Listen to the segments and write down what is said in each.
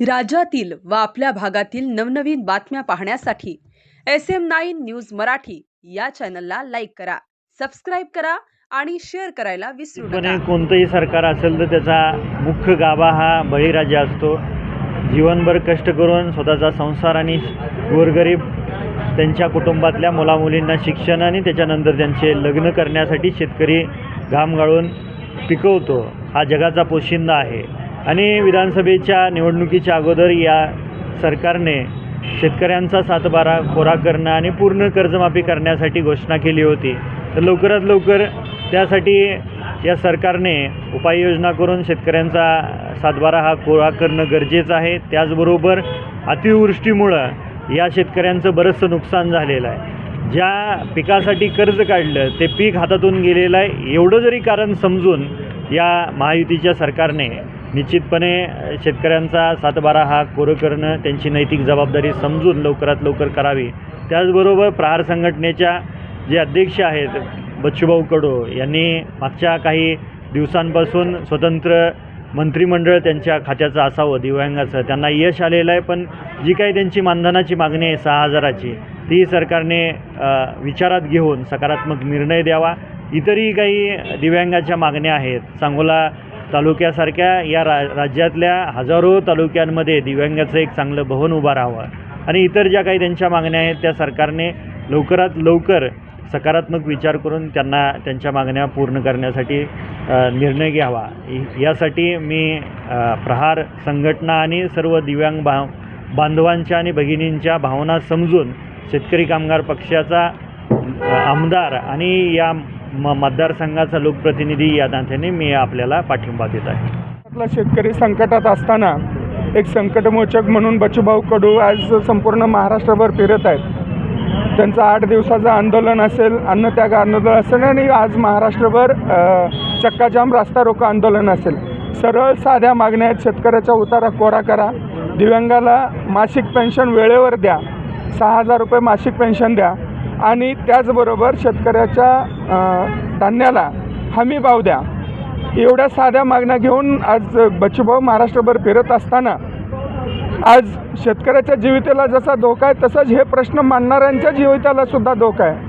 राज्यातील व आपल्या भागातील नवनवीन बातम्या पाहण्यासाठी S M nine news Marathi या चॅनलला लाईक करा सबस्क्राईब करा आणि शेअर करायला विसरू नका. कोणतंही सरकार असेल तर त्याचा मुख्य गाभा हा बळीराजा असतो. जीवनभर कष्ट करून स्वतःचा संसार आणि गोरगरीब त्यांच्या कुटुंबातल्या मुलामुलींना शिक्षण आणि त्याच्यानंतर त्यांचे लग्न करण्यासाठी शेतकरी घाम गाळून पिकवतो. हा जगाचा पोशिंदा आहे. आणि विधानसभेच्या निवडणुकीच्या अगोदर या सरकारने शेतकऱ्यांचा सातबारा कोरा करणं आणि पूर्ण कर्जमाफी करण्यासाठी घोषणा केली होती. तर लवकरात लवकर त्यासाठी या सरकारने उपाययोजना करून शेतकऱ्यांचा सातबारा हा कोरा करणं गरजेचं आहे. त्याचबरोबर अतिवृष्टीमुळं या शेतकऱ्यांचं बरंचसं नुकसान झालेलं आहे. ज्या पिकासाठी कर्ज काढलं ते पीक हातातून गेलेलं आहे. एवढं जरी कारण समजून या महायुतीच्या सरकारने निश्चितपणे शेतकऱ्यांचा सातबारा हा कोरं करणं त्यांची नैतिक जबाबदारी समजून लवकरात लवकर करावी. त्याचबरोबर प्रहार संघटनेच्या जे अध्यक्ष आहेत बच्चूभाऊ कडू यांनी मागच्या काही दिवसांपासून स्वतंत्र मंत्रिमंडळ त्यांच्या खात्याचं असावं दिव्यांगाचं. त्यांना यश आलेलं आहे पण जी काही त्यांची मानधनाची मागणी आहे सहा हजाराची ती सरकारने विचारात घेऊन सकारात्मक निर्णय द्यावा. इतरही काही दिव्यांगाच्या मागण्या आहेत. सांगोला तालुक्यासारख्या या रा राज्यातल्या हजारो तालुक्यांमध्ये दिव्यांगाचं एक चांगलं भवन उभं राहावं. आणि इतर ज्या काही त्यांच्या मागण्या आहेत त्या सरकारने लवकरात लवकर सकारात्मक विचार करून त्यांना त्यांच्या मागण्या पूर्ण करण्यासाठी निर्णय घ्यावा. यासाठी मी प्रहार संघटना आणि सर्व दिव्यांग भा बांधवांच्या आणि भगिनींच्या भावना समजून शेतकरी कामगार पक्षाचा आमदार आणि या म मतदारसंघाचा लोकप्रतिनिधी या नात्याने मी आपल्याला पाठिंबा देत आहे. आपला शेतकरी संकटात असताना एक संकटमोचक म्हणून बचूभाऊ कडू आज संपूर्ण महाराष्ट्रभर फिरत आहेत. त्यांचं आठ दिवसाचं आंदोलन असेल अन्नत्याग आंदोलन असेल आणि आज महाराष्ट्रभर चक्काजाम रास्ता रोको आंदोलन असेल. सरळ साध्या मागण्या आहेत शेतकऱ्याचा उतारा कोरा करा. दिव्यांगाला मासिक पेन्शन वेळेवर द्या. सहा हजार रुपये मासिक पेन्शन द्या. आणि त्याचबरोबर शेतकऱ्याच्या धान्याला हमी भाव द्या. एवढ्या साध्या मागण्या घेऊन आज बच्चूभाऊ महाराष्ट्रभर फिरत असताना आज शेतकऱ्याच्या जीविताला जसा धोका आहे तसाच हे प्रश्न मांडणाऱ्यांच्या जीविताला सुद्धा धोका आहे.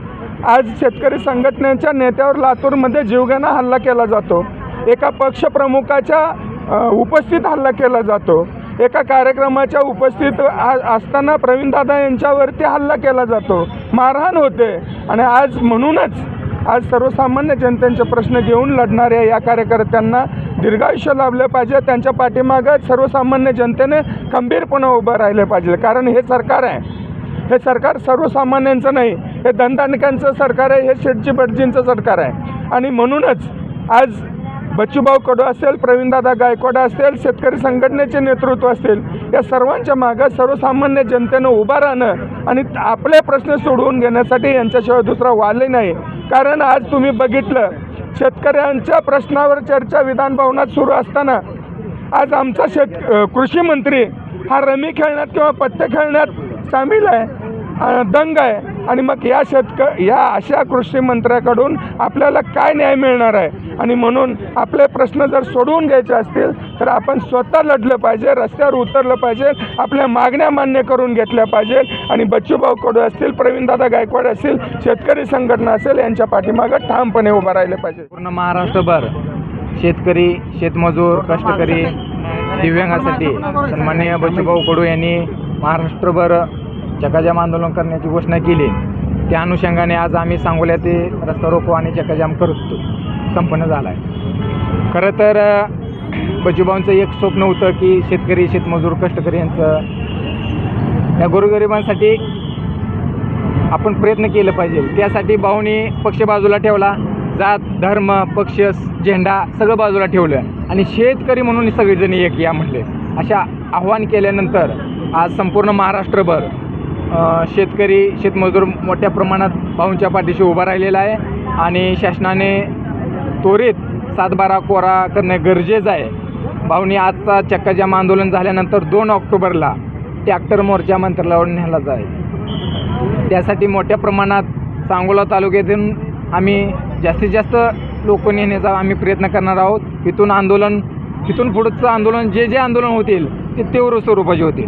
आज शेतकरी संघटनेच्या नेत्यावर लातूरमध्ये जीवघेणा हल्ला केला जातो. एका पक्षप्रमुखाच्या उपस्थित हल्ला केला जातो. एका कार्यक्रमाच्या उपस्थित आ असताना प्रवीणदादा यांच्यावरती हल्ला केला जातो. मारहाण होते. आणि आज म्हणूनच आज सर्वसामान्य जनतेचे प्रश्न घेऊन लढणाऱ्या या कार्यकर्त्यांना दीर्घायुष्य लाभलं पाहिजे. त्यांच्या पाठीमागं सर्वसामान्य जनतेने खंबीरपणे उभं राहिलं पाहिजे. कारण हे सरकार आहे. हे सरकार सर्वसामान्यांचं नाही. हे धनधानक्यांचं सरकार आहे. हे शेटजी भटजींचं सरकार आहे. आणि म्हणूनच आज बच्चूभाऊ कडू असेल प्रवीणदादा गायकवाड असेल शेतकरी संघटनेचे नेतृत्व असेल या सर्वांच्या मागं सर्वसामान्य जनतेनं उभं राहणं आणि आपले प्रश्न सोडवून घेण्यासाठी यांच्याशिवाय दुसरा वाले नाही. कारण आज तुम्ही बघितलं शेतकऱ्यांच्या प्रश्नावर चर्चा विधानभवनात सुरू असताना आज आमचा शेत कृषी मंत्री हा रमी खेळण्यात किंवा पत्ते खेळण्यात सामील आहे दंग आहे. आणि मग या शेतक या अशा कृषी मंत्र्याकडून आपल्याला काय न्याय मिळणार आहे? आणि म्हणून आपले प्रश्न जर सोडवून घ्यायचे असतील तर आपण स्वतः लढलं पाहिजे रस्त्यावर उतरलं पाहिजे आपल्या मागण्या मान्य करून घेतल्या पाहिजे. आणि बच्चूभाऊ कडू असतील प्रवीणदादा गायकवाड असतील शेतकरी संघटना असेल यांच्या पाठीमागं ठामपणे उभं राहिलं पाहिजे. पूर्ण महाराष्ट्रभर शेतकरी शेतमजूर कष्टकरी दिव्यांगासाठी सन्माननीय बच्चूभाऊ कडू यांनी महाराष्ट्रभर चकाजाम आंदोलन करण्याची घोषणा केली. त्या अनुषंगाने आज आम्ही सांगोल्या ते रस्ता रोको आणि चकाजाम करतो. संपन्न झाला आहे खरं तर अ, एक स्वप्न होतं की शेतकरी शेतमजूर कष्टकरी यांचं या गोरगरिबांसाठी आपण प्रयत्न केलं पाहिजे. त्यासाठी भाऊनी पक्ष बाजूला ठेवला. जात धर्म पक्ष झेंडा सगळं बाजूला ठेवलं. आणि शेतकरी म्हणून सगळेजण एक या म्हटले. अशा आव्हान केल्यानंतर आज संपूर्ण महाराष्ट्रभर शेतकरी शेतमजूर मोठ्या प्रमाणात भाऊंच्या पाठीशी उभा राहिलेला आहे आणि शासनाने त्वरित सातबारा कोरा करणे गरजेचं आहे. भाऊनी आजचा चक्काजाम आंदोलन झाल्यानंतर दोन ऑक्टोबरला ट्रॅक्टर मोर्चा मंत्रालयावर नेलाच आहे त्यासाठी मोठ्या प्रमाणात सांगोला तालुक्यातून आम्ही जास्तीत जास्त लोक नेण्याचा आम्ही प्रयत्न करणार आहोत. इथून आंदोलन तिथून पुढचं आंदोलन जे जे आंदोलन होतील ते तीव्र स्वरूपाचे होतील.